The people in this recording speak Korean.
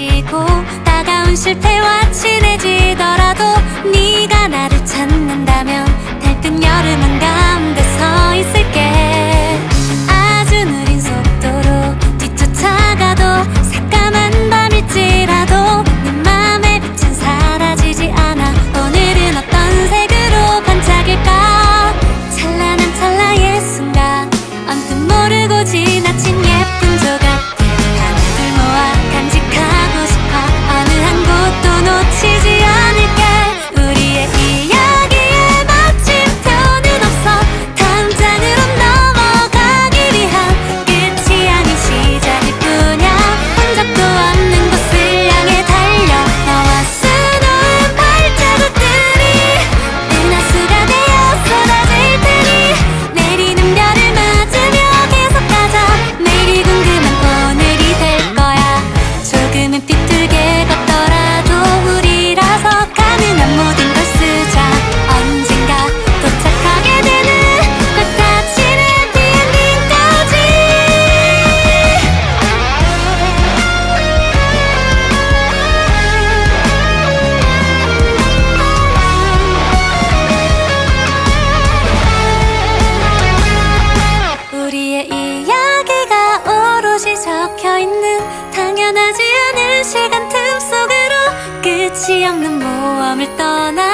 지고 다가온 실패와 친해지더라도 네가 이야기가 오롯이 적혀있는 당연하지 않은 시간 틈 속으로 끝이 없는 모험을 떠나